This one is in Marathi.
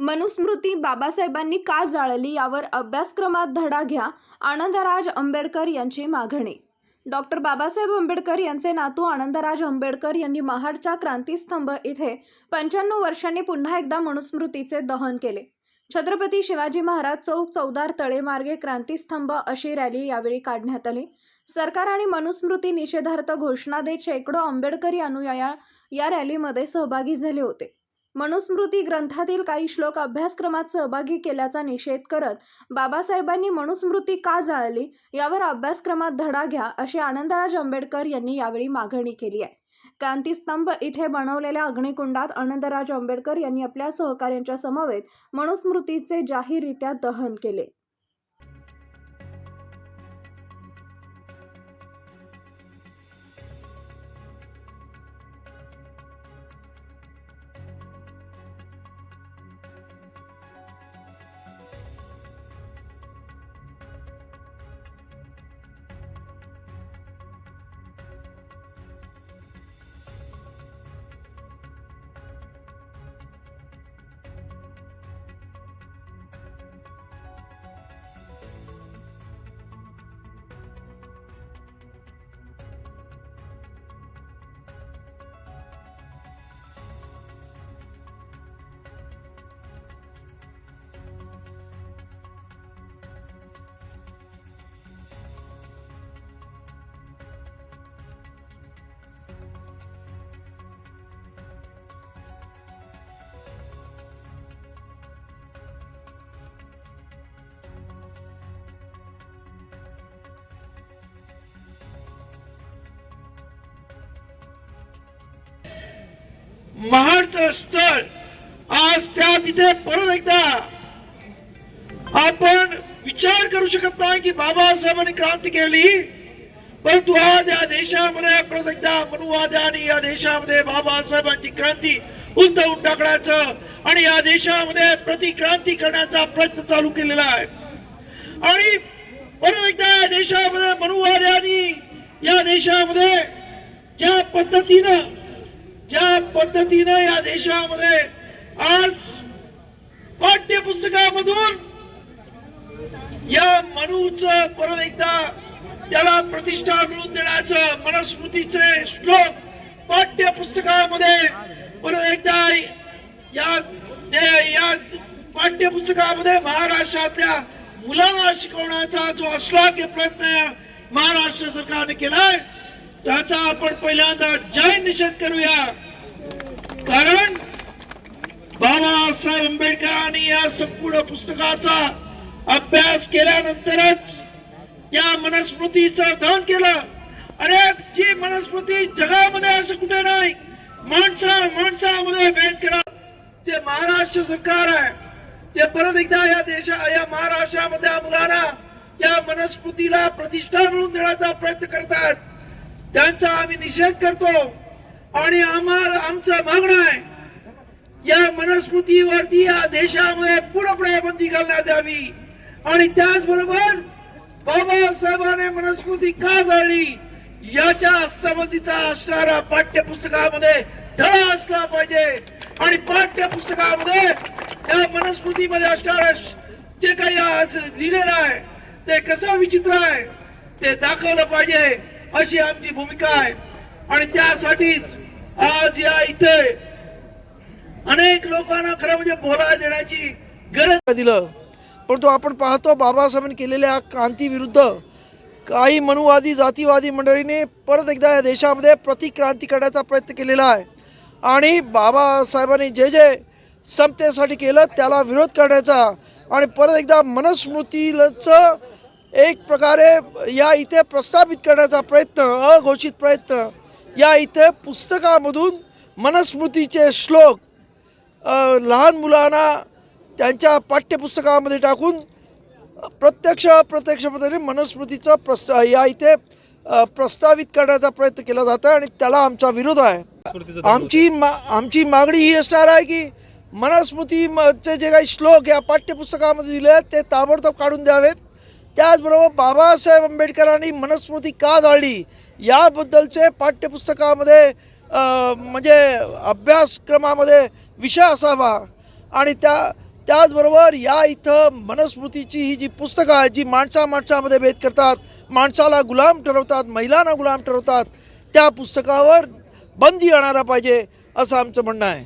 मनुस्मृती बाबासाहेबांनी का जाळली यावर अभ्यासक्रमात धडा घ्या आनंदराज आंबेडकर यांची मागणी. डॉक्टर बाबासाहेब आंबेडकर यांचे नातू आनंदराज आंबेडकर यांनी महाडच्या क्रांतीस्तंभ इथे पंच्याण्णव वर्षांनी पुन्हा एकदा मनुस्मृतीचे दहन केले. छत्रपती शिवाजी महाराज चौक चौदार तळेमार्गे क्रांतीस्तंभ अशी रॅली यावेळी काढण्यात आली. सरकार आणि मनुस्मृती निषेधार्थ घोषणा देत शेकडो आंबेडकरी अनुयाया या रॅलीमध्ये सहभागी झाले होते. मनुस्मृती ग्रंथातील काही श्लोक अभ्यासक्रमात सहभागी केल्याचा निषेध करत बाबासाहेबांनी मनुस्मृती का जाळली? यावर अभ्यासक्रमात धडा घ्या अशी आनंदराज आंबेडकर यांनी यावेळी मागणी केली आहे. क्रांतीस्तंभ इथे बनवलेल्या अग्निकुंडात आनंदराज आंबेडकर यांनी आपल्या सहकाऱ्यांच्या समवेत मनुस्मृतीचे जाहीररित्या दहन केले. महाडचं स्थळ. आज त्या तिथे परत एकदा आपण विचार करू शकत नाही की बाबासाहेबांनी क्रांती केली. परंतु आज या देशामध्ये परत एकदा मनुवाद्याने या देशामध्ये बाबासाहेबांची क्रांती उलटवून टाकण्याचं आणि या देशामध्ये प्रतिक्रांती करण्याचा प्रयत्न चालू केलेला आहे. आणि परत एकदा या देशामध्ये मनुवाद्यांनी या देशामध्ये ज्या पद्धतीनं पद्धतीनं या देशामध्ये आज पाठ्यपुस्तकामधून या मनूच परत एकदा त्याला प्रतिष्ठा मिळवून देण्याचं मनस्मृतीचे श्लोक पाठ्यपुस्तकामध्ये परत एकदा या या पाठ्यपुस्तकामध्ये महाराष्ट्रातल्या मुलांना शिकवण्याचा जो अश्लाघ्य प्रयत्न महाराष्ट्र सरकारने केलाय त्याचा आपण पहिल्यांदा जय निषेध करूया. कारण बाबासाहेब आंबेडकरांनी या संपूर्ण पुस्तकाचा अभ्यास केल्यानंतरच या मनस्मृतीचं दान केलं. अरे जी मनस्मृती जगामध्ये असं कुठे नाही माणसा माणसामध्ये भेद करा जे महाराष्ट्र सरकार आहे जे परत एकदा या देशा या महाराष्ट्रामध्ये मुलांना या मनस्मृतीला प्रतिष्ठा मिळवून देण्याचा प्रयत्न करतात त्यांचा आम्ही निषेध करतो. आणि आम्हाला आमचं मागणं आहे. या मनस्मृतीवरती या देशामध्ये पूर्णपणे बंदी घालण्यात यावी. आणि त्याचबरोबर बाबासाहेबांनी मनस्मृती का जाळली? याच्या संबंधीचा असणारा पाठ्यपुस्तकामध्ये धडा असला पाहिजे. आणि पाठ्यपुस्तकामध्ये या मनस्मृतीमध्ये असणार जे काही आज लिहिलेलं आहे ते कसं विचित्र आहे ते दाखवलं पाहिजे. अशी आमची भूमिका आहे. आणि त्यासाठीच आज या इथे अनेक लोकांना खरं म्हणजे बोला देण्याची गरज दिलं. परंतु आपण पाहतो बाबासाहेबांनी केलेल्या क्रांतीविरुद्ध काही मनुवादी जातीवादी मंडळीने परत एकदा या देशामध्ये प्रतिक्रांती करण्याचा प्रयत्न केलेला आहे. आणि बाबासाहेबांनी जे जे समतेसाठी केलं त्याला विरोध करण्याचा आणि परत एकदा मनस्मृतीचं एक प्रकारे या इथे प्रस्थापित करण्याचा प्रयत्न अघोषित प्रयत्न या इथे पुस्तकामधून मनस्मृतीचे श्लोक लहान मुलांना त्यांच्या पाठ्यपुस्तकामध्ये टाकून प्रत्यक्ष अप्रत्यक्ष पद्धतीने मनुस्मृतीचं प्रस या इथे प्रस्तावित करण्याचा प्रयत्न केला जात आहे आणि त्याला आमचा विरोध आहे. आमची मा आमची मागणी ही असणार आहे की मनुस्मृतीचे जे काही श्लोक या पाठ्यपुस्तकामध्ये दिले आहेत ते ताबडतोब काढून द्यावेत. त्याचबरोबर बाबासाहेब आंबेडकरांनी मनुस्मृती का जाळली? याबद्दलचे पाठ्यपुस्तकामध्ये म्हणजे अभ्यासक्रमामध्ये विषय असावा. आणि त्या त्याचबरोबर या इथं मनस्मृतीची ही जी पुस्तकं आहेत जी माणसा माणसामध्ये भेद करतात माणसाला गुलाम ठरवतात महिलांना गुलाम ठरवतात त्या पुस्तकावर बंदी आणायला पाहिजे असं आमचं म्हणणं आहे.